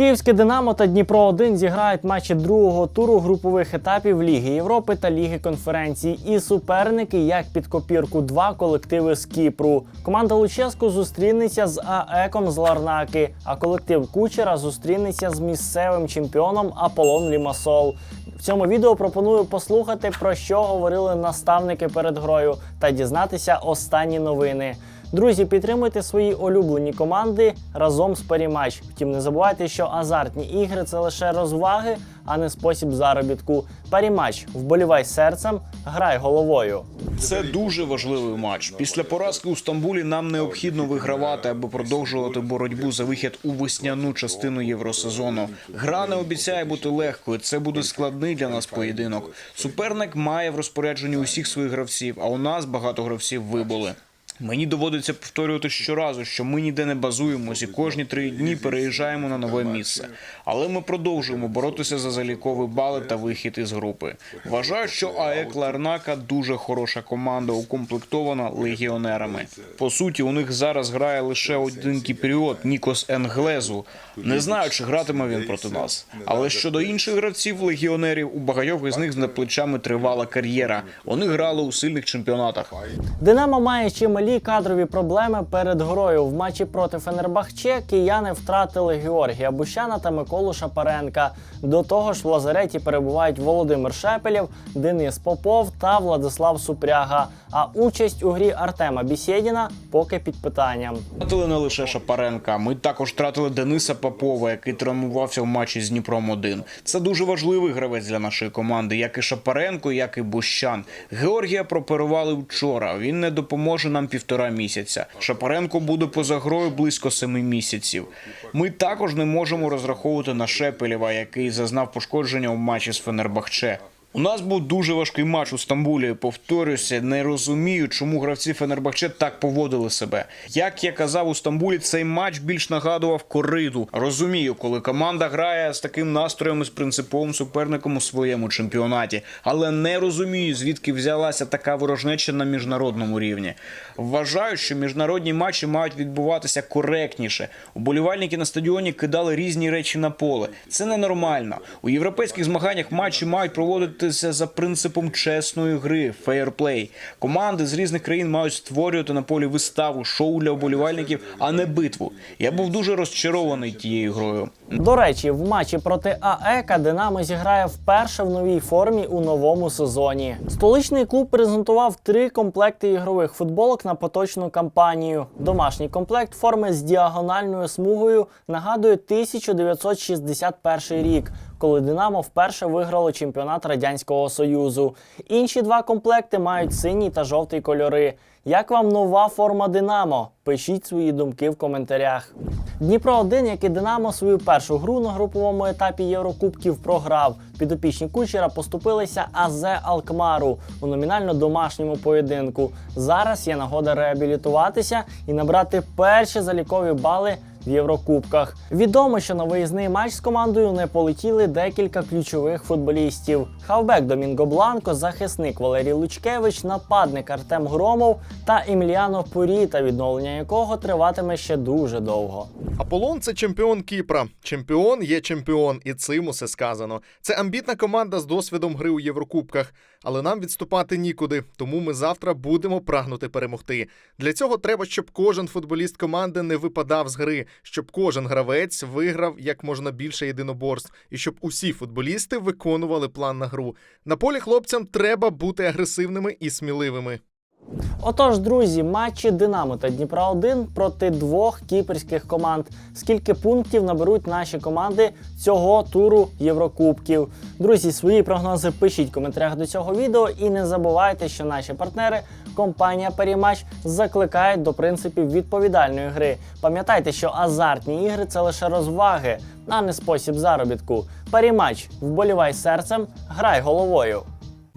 Київське Динамо та Дніпро 1 зіграють матчі другого туру групових етапів Ліги Європи та Ліги конференцій. І суперники, як під копірку, два колективи з Кіпру. Команда Луческу зустрінеться з АЕКом з Ларнаки, а колектив Кучера зустрінеться з місцевим чемпіоном Аполлон Лімасол. В цьому відео пропоную послухати про що говорили наставники перед грою та дізнатися останні новини. Друзі, підтримуйте свої улюблені команди разом з Парімач. Втім, не забувайте, що азартні ігри це лише розваги, а не спосіб заробітку. Парімач, вболівай серцем, грай головою. Це дуже важливий матч. Після поразки у Стамбулі нам необхідно вигравати, аби продовжувати боротьбу за вихід у весняну частину євросезону. Гра не обіцяє бути легкою. Це буде складний для нас поєдинок. Суперник має в розпорядженні усіх своїх гравців, а у нас багато гравців вибули. Мені доводиться повторювати щоразу, що ми ніде не базуємось і кожні три дні переїжджаємо на нове місце. Але ми продовжуємо боротися за залікові бали та вихід із групи. Вважаю, що АЕК Ларнака дуже хороша команда, укомплектована легіонерами. По суті, у них зараз грає лише один кіпріот Нікос Енглезу. Не знаю, чи гратиме він проти нас. Але щодо інших гравців легіонерів, у багатьох із них за плечами тривала кар'єра. Вони грали у сильних чемпіонатах. Динамо має чималі кадрові проблеми перед грою. В матчі проти Фенербахче кияни втратили Георгія Бущана та Миколу Шапаренка. До того ж, в лазареті перебувають Володимир Шепелєв, Денис Попов та Владислав Супряга. А участь у грі Артема Бісєдіна поки під питанням. Втратили не лише Шапаренка. Ми також втратили Дениса Попова, який травмувався в матчі з Дніпром 1 Це дуже важливий гравець для нашої команди, як і Шапаренко, як і Бущан. Георгія прооперували вчора. Він не допоможе нам півтора місяця. Шапаренко буде поза грою близько семи місяців. Ми також не можемо розраховувати на Шепелєва, який зазнав пошкодження у матчі з Фенербахче. У нас був дуже важкий матч у Стамбулі. Повторюся, не розумію, чому гравці Фенербахче так поводили себе. Як я казав у Стамбулі, цей матч більш нагадував кориду. Розумію, коли команда грає з таким настроєм і з принциповим суперником у своєму чемпіонаті, але не розумію, звідки взялася така ворожнеча на міжнародному рівні. Вважаю, що міжнародні матчі мають відбуватися коректніше. Уболівальники на стадіоні кидали різні речі на поле. Це ненормально. У європейських змаганнях матчі мають проводитися за принципом чесної гри, фейерплей. Команди з різних країн мають створювати на полі виставу, шоу для уболівальників, а не битву. Я був дуже розчарований тією грою. До речі, в матчі проти АЕКа Динамо зіграє вперше в новій формі у новому сезоні. Столичний клуб презентував три комплекти ігрових футболок на поточну кампанію. Домашній комплект форми з діагональною смугою нагадує 1961 рік, коли Динамо вперше виграло чемпіонат Радянського Союзу. Інші два комплекти мають синій та жовтий кольори. Як вам нова форма Динамо? Пишіть свої думки в коментарях. Дніпро 1 як і Динамо, свою першу гру на груповому етапі Єврокубків програв. Підопічні кучера поступилися АЗ Алкмару у номінально домашньому поєдинку. Зараз є нагода реабілітуватися і набрати перші залікові бали в Єврокубках. Відомо, що на виїзний матч з командою не полетіли декілька ключових футболістів: хавбек Домінго Бланко, захисник Валерій Лучкевич, нападник Артем Громов та Еміліано Пуріта, відновлення якого триватиме ще дуже довго. Аполлон це чемпіон Кіпра. Чемпіон є чемпіон, і цим усе сказано. Це амбітна команда з досвідом гри у Єврокубках. Але нам відступати нікуди, тому ми завтра будемо прагнути перемогти. Для цього треба, щоб кожен футболіст команди не випадав з гри, щоб кожен гравець виграв як можна більше єдиноборств, і щоб усі футболісти виконували план на гру. На полі хлопцям треба бути агресивними і сміливими. Отож, друзі, матчі Динамо та Дніпра 1 проти двох кіпрських команд. Скільки пунктів наберуть наші команди цього туру Єврокубків? Друзі, свої прогнози пишіть в коментарях до цього відео і не забувайте, що наші партнери, компанія Парімач, закликають до принципів відповідальної гри. Пам'ятайте, що азартні ігри це лише розваги, а не спосіб заробітку. Парімач, вболівай серцем, грай головою.